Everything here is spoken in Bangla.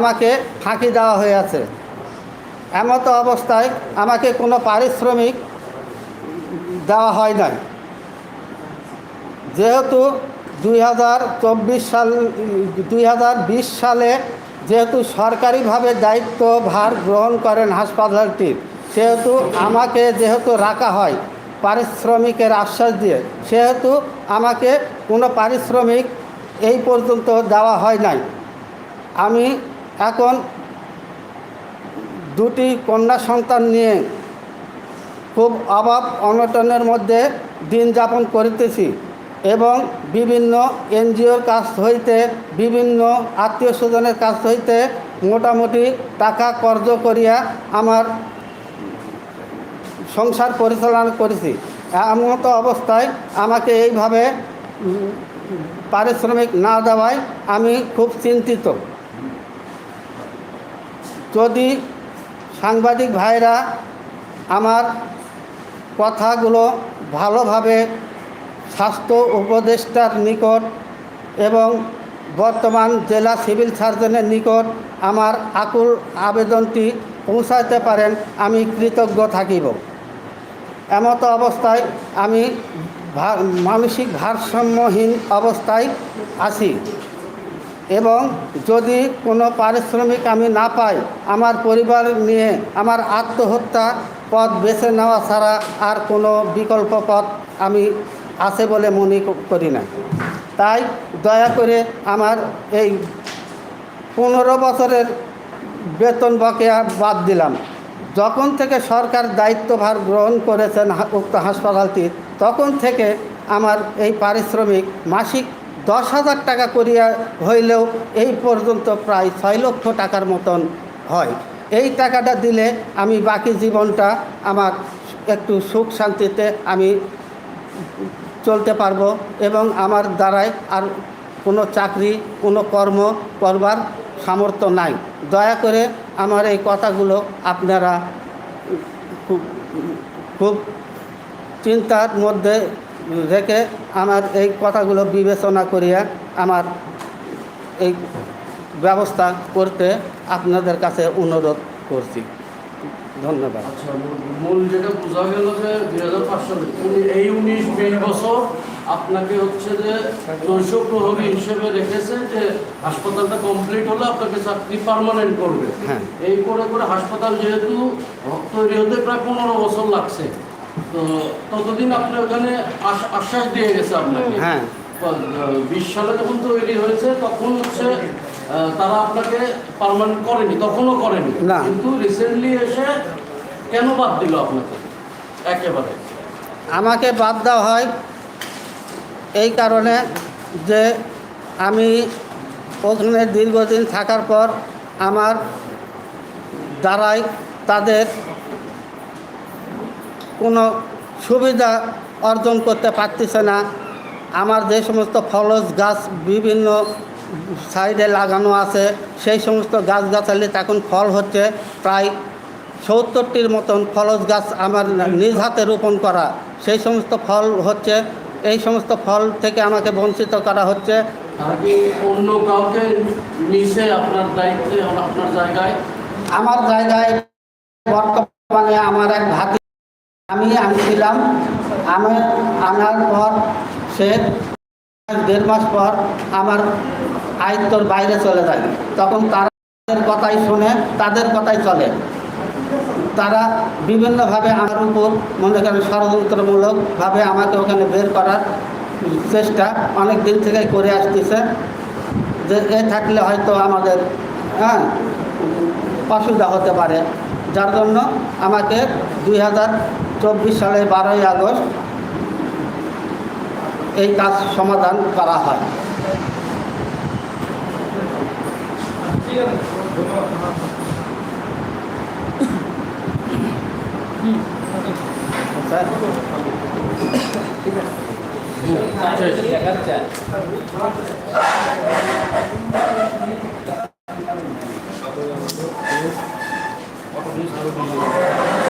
আমাকে ফাঁকি দেওয়া হয়েছে। এমত অবস্থায় আমাকে কোনো পারিশ্রমিক দেওয়া হয় নাই। যেহেতু দুই হাজার চব্বিশ সাল, দুই হাজার বিশ সালে যেহেতু সরকারিভাবে দায়িত্ব ভার গ্রহণ করেন হাসপাতালটির সেহেতু আমাকে যেহেতু রাখা হয় পারিশ্রমিকের আশ্বাস দিয়ে, সেহেতু আমাকে কোনো পারিশ্রমিক এই পর্যন্ত দেওয়া হয় নাই। আমি এখন দুটি কন্যা সন্তান নিয়ে খুব অভাব অনটনের মধ্যে দিন যাপন করিতেছি এবং বিভিন্ন এনজিওর কাছ হইতে, বিভিন্ন আত্মীয় স্বজনের কাছ হইতে মোটামুটি টাকা কর্জ করিয়া আমার সংসার পরিচালনা করেছি। এমত অবস্থায় আমাকে এইভাবে পারিশ্রমিক না দেওয়ায় আমি খুব চিন্তিত। যদি সাংবাদিক ভাইরা আমার কথাগুলো ভালোভাবে স্বাস্থ্য উপদেষ্টার নিকট এবং বর্তমান জেলা সিভিল সার্জনের নিকট আমার আকুল আবেদনটি পৌঁছাতে পারেন, আমি কৃতজ্ঞ থাকিব। এমতো অবস্থায় আমি মানসিক ভারসাম্যহীন অবস্থায় আছি। এবং যদি কোনো পারিশ্রমিক আমি না পাই, আমার পরিবার নিয়ে আমার আত্মহত্যা পথ বেছে নেওয়া ছাড়া আর কোনো বিকল্প পথ আমি আছে বলে মনে করি না। তাই দয়া করে আমার এই পনেরো বছরের বেতন বকেয়া বাদ দিলাম। যখন থেকে সরকার দায়িত্বভার গ্রহণ করেছেন উক্ত হাসপাতালটির তখন থেকে আমার এই পারিশ্রমিক মাসিক দশ হাজার টাকা করিয়া হইলেও এই পর্যন্ত প্রায় ছয় লক্ষ টাকার মতন হয়। এই টাকাটা দিলে আমি বাকি জীবনটা আমার একটু সুখ শান্তিতে আমি চলতে পারব এবং আমার দ্বারাই আর কোনো চাকরি, কোনো কর্ম করবার সামর্থ্য নাই। দয়া করে আমার এই কথাগুলো আপনারা খুব খুব চিন্তার মধ্যে রেখে আমার এই কথাগুলো বিবেচনা করিয়া আমার এই ব্যবস্থা করতে আপনাদের কাছে অনুরোধ করছি। ধন্যবাদ। আচ্ছা মূল- যেটা বোঝা গেল যে দুই হাজার পাঁচ সালে উনি এই উনিশ বিশ বছর আপনাকে হচ্ছে যে নৈশ প্রহরী হিসেবে রেখেছে যে হাসপাতালটা কমপ্লিট হলে আপনাকে চাকরি পার্মানেন্ট করবে। হ্যাঁ। এই করে করে হাসপাতাল যেহেতু তৈরি হতে প্রায় পনেরো বছর লাগছে। তো ততদিন আপনি ওখানে আশ- আশ্বাস দিয়ে গেছে আপনাকে হ্যাঁ। বিশ সালে যখন তৈরি হয়েছে তখন হচ্ছে তারা আপনাকে পার্মানেন্ট করেনি তখনও করেনি না। কিন্তু রিসেন্টলি এসে কেন বাদ দিল আপনাকে একেবারে আমাকে বাদ দেওয়া হয় এই কারণে যে আমি ওখানে দীর্ঘদিন থাকার পর আমার দ্বারাই তাদের কোনো সুবিধা অর্জন করতে পারতেছে না। আমার যে সমস্ত ফলস গাছ বিভিন্ন সাইডে লাগানো আছে সেই সমস্ত গাছগাছালি এখন ফল হচ্ছে। প্রায় সত্তরটির মতন ফলস গাছ আমার নিজ হাতে রোপণ করা। সেই সমস্ত ফল হচ্ছে এই সমস্ত ফল থেকে আমাকে বঞ্চিত করা হচ্ছে। অন্য কাউকে নিচে আপনার দায়িত্বে আপনার জায়গায় আমার জায়গায় বর্তমানে আমার এক ভাতি আমি আনছিলাম। আমি আনার পর সে দেড় মাস পর আমার আয়ত্তর বাইরে চলে যায়। তখন তাদের কথাই শুনে, তাদের কথাই চলে। তারা বিভিন্নভাবে আমার উপর মনে করেন ষড়যন্ত্রমূলকভাবে আমাকে ওখানে বের করার চেষ্টা অনেক দিন থেকে করে আসতেছে। যে এ থাকলে হয়তো আমাদের হ্যাঁ অসুবিধা হতে পারে। যার জন্য আমাকে দুই হাজার চব্বিশ সালের বারোই আগস্ট এই কাজ সমাধান করা হয় স্যার শেষ।